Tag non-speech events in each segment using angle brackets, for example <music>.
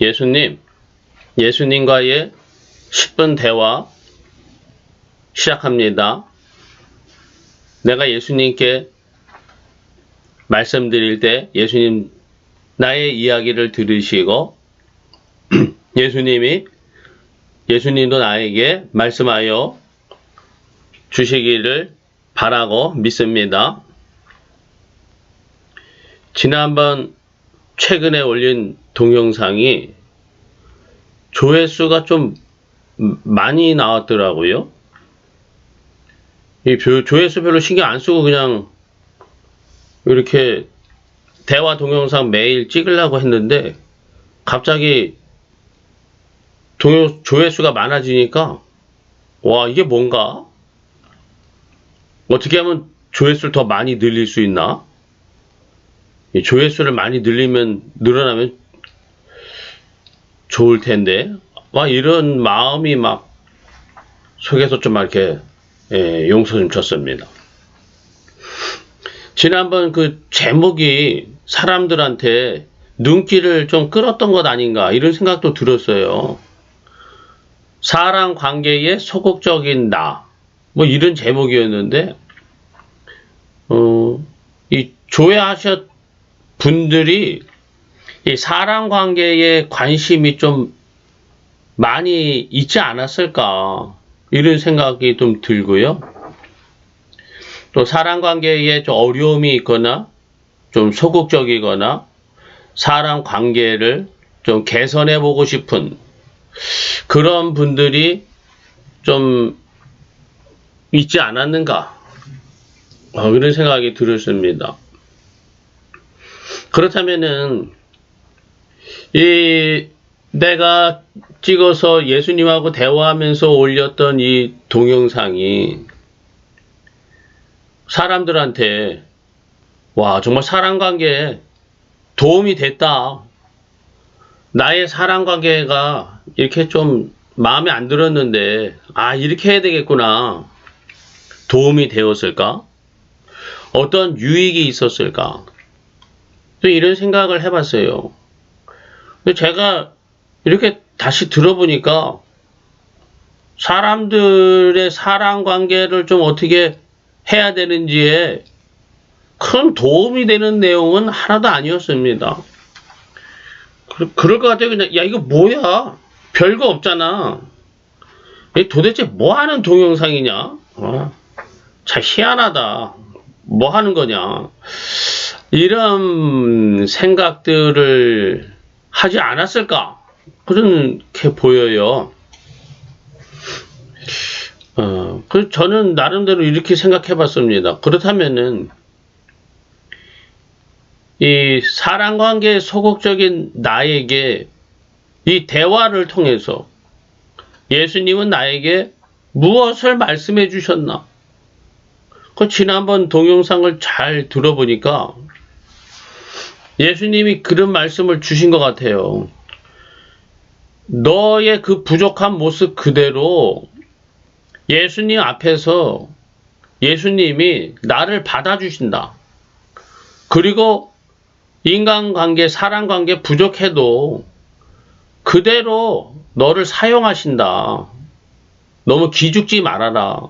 예수님, 예수님과의 10분 대화 시작합니다. 내가 예수님께 말씀드릴 때 예수님 나의 이야기를 들으시고 <clears throat> 예수님이 예수님도 나에게 말씀하여 주시기를 바라고 믿습니다. 지난번 최근에 올린 동영상이 조회수가 좀 많이 나왔더라고요. 이 조- 조회수 별로 신경 안 쓰고 그냥 이렇게 대화 동영상 매일 찍으려고 했는데 갑자기 동요, 조회수가 많아지니까 와 이게 뭔가 어떻게 하면 조회수를 더 많이 늘릴 수 있나? 이 조회수를 많이 늘리면 늘어나면 좋을 텐데 막 이런 마음이 막 속에서 좀 이렇게 예, 용서 좀 쳤습니다. 지난번 그 제목이 사람들한테 눈길을 좀 끌었던 것 아닌가 이런 생각도 들었어요. 사랑 관계에 소극적인 나. 뭐 이런 제목이었는데, 어, 이 조회하셨 분들이 이 사랑 관계에 관심이 좀 많이 있지 않았을까. 이런 생각이 좀 들고요. 또 사랑 관계에 좀 어려움이 있거나 좀 소극적이거나 사람 관계를 좀 개선해 보고 싶은 그런 분들이 좀 있지 않았는가 어, 그런 생각이 들었습니다. 그렇다면은 이 내가 찍어서 예수님하고 대화하면서 올렸던 이 동영상이 사람들한테 와 정말 사람 관계에 도움이 됐다. 나의 사람 관계가 이렇게 좀 마음에 안 들었는데, 아, 이렇게 해야 되겠구나. 도움이 되었을까? 어떤 유익이 있었을까? 또 이런 생각을 해봤어요. 제가 이렇게 다시 들어보니까 사람들의 사람 관계를 좀 어떻게 해야 되는지에 큰 도움이 되는 내용은 하나도 아니었습니다. 그, 그럴 것 같아요. 그냥, 야, 이거 뭐야? 별거 없잖아. 도대체 뭐 하는 동영상이냐? 어? 참 희한하다. 뭐 하는 거냐? 이런 생각들을 하지 않았을까? 그렇게 보여요. 어, 그 저는 나름대로 이렇게 생각해 봤습니다. 그렇다면은, 이 사람 관계의 소극적인 나에게 이 대화를 통해서 예수님은 나에게 무엇을 말씀해 주셨나? 그 지난번 동영상을 잘 들어보니까 예수님이 그런 말씀을 주신 것 같아요. 너의 그 부족한 모습 그대로 예수님 앞에서 예수님이 나를 받아주신다. 그리고 인간관계, 사람관계 부족해도 그대로 너를 사용하신다. 너무 기죽지 말아라.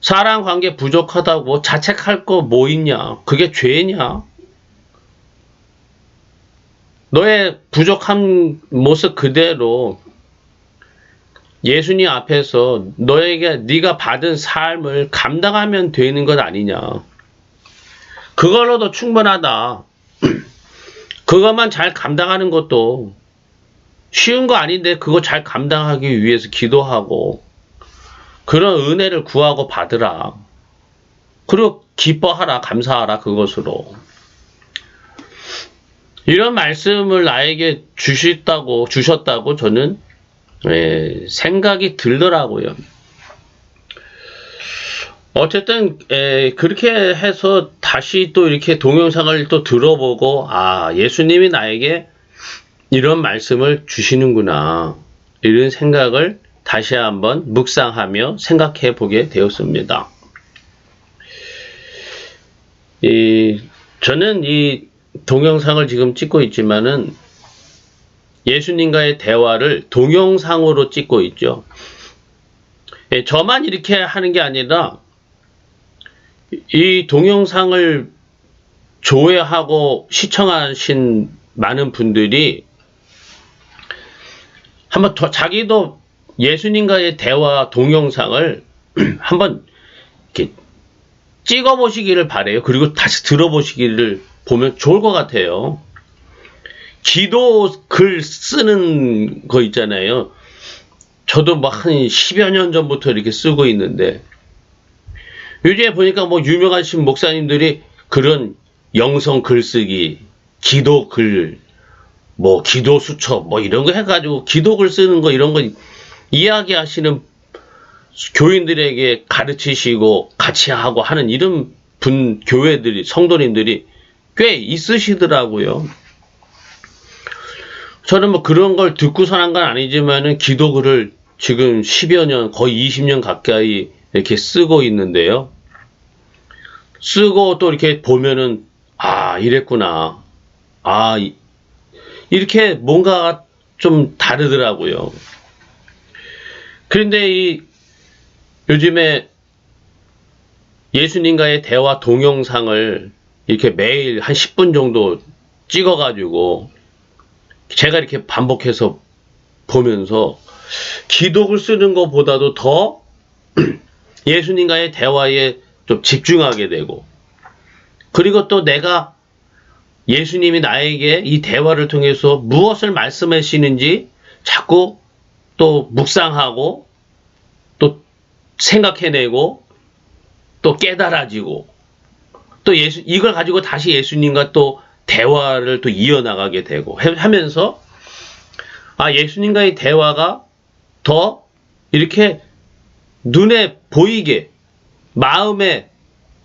사람관계 부족하다고 자책할 거 뭐 있냐? 그게 죄냐? 너의 부족한 모습 그대로 예수님 앞에서 너에게 네가 받은 삶을 감당하면 되는 것 아니냐? 그걸로도 충분하다. <clears throat> 그것만 잘 감당하는 것도 쉬운 거 아닌데 그거 잘 감당하기 위해서 기도하고 그런 은혜를 구하고 받으라. 그리고 기뻐하라, 감사하라, 그것으로. 이런 말씀을 나에게 주셨다고, 주셨다고 저는 예, 생각이 들더라고요. 어쨌든 에, 그렇게 해서 다시 또 이렇게 동영상을 또 들어보고 아 예수님이 나에게 이런 말씀을 주시는구나 이런 생각을 다시 한번 묵상하며 생각해 보게 되었습니다. 이 저는 이 동영상을 지금 찍고 있지만은 예수님과의 대화를 동영상으로 찍고 있죠. 예, 저만 이렇게 하는 게 아니라 이 동영상을 조회하고 시청하신 많은 분들이 한번 더 자기도 예수님과의 대화 동영상을 <clears throat> 한번 찍어 보시기를 바래요. 그리고 다시 들어보시기를 보면 좋을 것 같아요. 기도 글 쓰는 거 있잖아요. 저도 막 한 10여 년 전부터 이렇게 쓰고 있는데, 요즘에 보니까 뭐 유명하신 목사님들이 그런 영성 글쓰기, 기도 글, 뭐 기도 수첩, 뭐 이런 거 해가지고 기도 글 쓰는 거 이런 거 이야기하시는 교인들에게 가르치시고 같이 하고 하는 이런 분, 교회들이, 성도님들이 꽤 있으시더라고요. 저는 뭐 그런 걸 듣고선 한건 아니지만은 기도글을 지금 10여 년, 거의 20년 가까이 이렇게 쓰고 있는데요. 쓰고 또 이렇게 보면은, 아, 이랬구나. 아, 이- 이렇게 뭔가 좀 다르더라고요. 그런데 이 요즘에 예수님과의 대화 동영상을 이렇게 매일 한 10분 정도 찍어가지고 제가 이렇게 반복해서 보면서 기독을 쓰는 것보다도 더 <clears throat> 예수님과의 대화에 좀 집중하게 되고 그리고 또 내가 예수님이 나에게 이 대화를 통해서 무엇을 말씀하시는지 자꾸 또 묵상하고 또 생각해내고 또 깨달아지고 또 예수 이걸 가지고 다시 예수님과 또 대화를 또 이어나가게 되고 해- 하면서 아 예수님과의 대화가 더 이렇게 눈에 보이게 마음에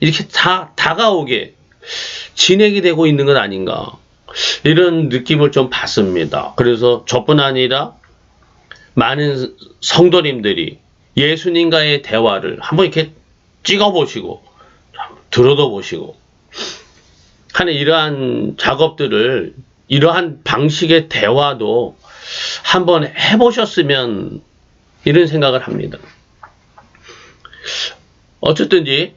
이렇게 다 다가오게 진행이 되고 있는 것 아닌가 이런 느낌을 좀 받습니다. 그래서 저뿐 아니라 많은 성도님들이 예수님과의 대화를 한번 이렇게 찍어보시고 들어도 보시고 하는 이러한 작업들을 이러한 방식의 대화도 한번 해보셨으면 이런 생각을 합니다. 어쨌든지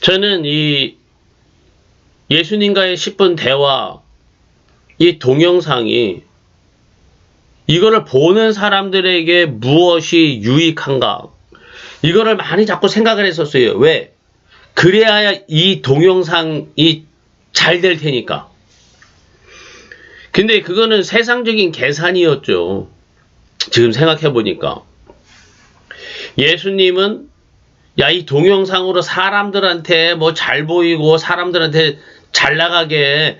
저는 이 예수님과의 10분 대화 이 동영상이 이거를 보는 사람들에게 무엇이 유익한가 이거를 많이 자꾸 생각을 했었어요. 왜? 그래야 이 동영상이 잘 될 테니까. 근데 그거는 세상적인 계산이었죠. 지금 생각해 보니까. 예수님은 야, 이 동영상으로 사람들한테 뭐 잘 보이고 사람들한테 잘 나가게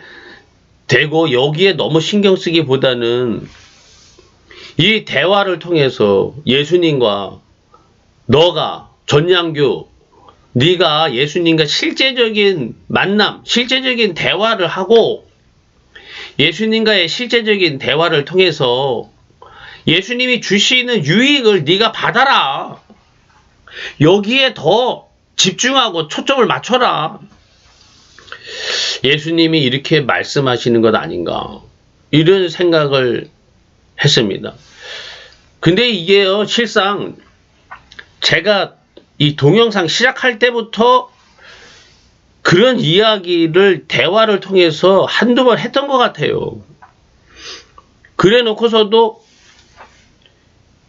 되고 여기에 너무 신경 쓰기보다는 이 대화를 통해서 예수님과 너가 전양규 네가 예수님과 실제적인 만남, 실제적인 대화를 하고 예수님과의 실제적인 대화를 통해서 예수님이 주시는 유익을 네가 받아라. 여기에 더 집중하고 초점을 맞춰라. 예수님이 이렇게 말씀하시는 것 아닌가. 이런 생각을 했습니다. 근데 이게요, 실상 제가 이 동영상 시작할 때부터 그런 이야기를 대화를 통해서 한두 번 했던 것 같아요. 그래 놓고서도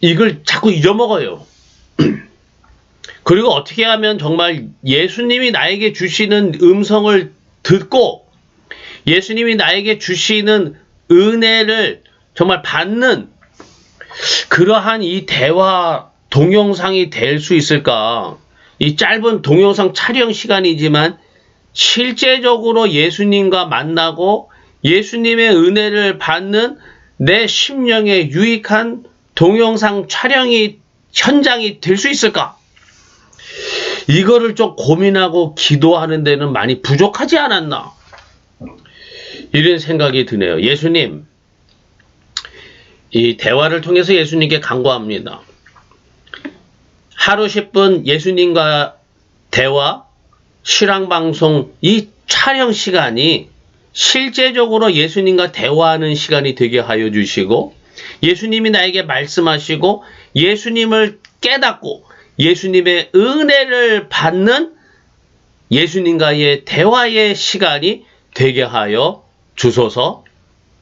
이걸 자꾸 잊어먹어요. <clears throat> 그리고 어떻게 하면 정말 예수님이 나에게 주시는 음성을 듣고 예수님이 나에게 주시는 은혜를 정말 받는 그러한 이 대화 동영상이 될 수 있을까? 이 짧은 동영상 촬영 시간이지만 실제적으로 예수님과 만나고 예수님의 은혜를 받는 내 심령에 유익한 동영상 촬영이 현장이 될 수 있을까? 이거를 좀 고민하고 기도하는 데는 많이 부족하지 않았나? 이런 생각이 드네요. 예수님, 이 대화를 통해서 예수님께 간구합니다. 하루 10분 예수님과 대화, 실황방송, 이 촬영 시간이 실제적으로 예수님과 대화하는 시간이 되게 하여 주시고 예수님이 나에게 말씀하시고 예수님을 깨닫고 예수님의 은혜를 받는 예수님과의 대화의 시간이 되게 하여 주소서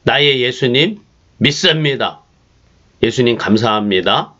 나의 예수님 믿습니다. 예수님 감사합니다.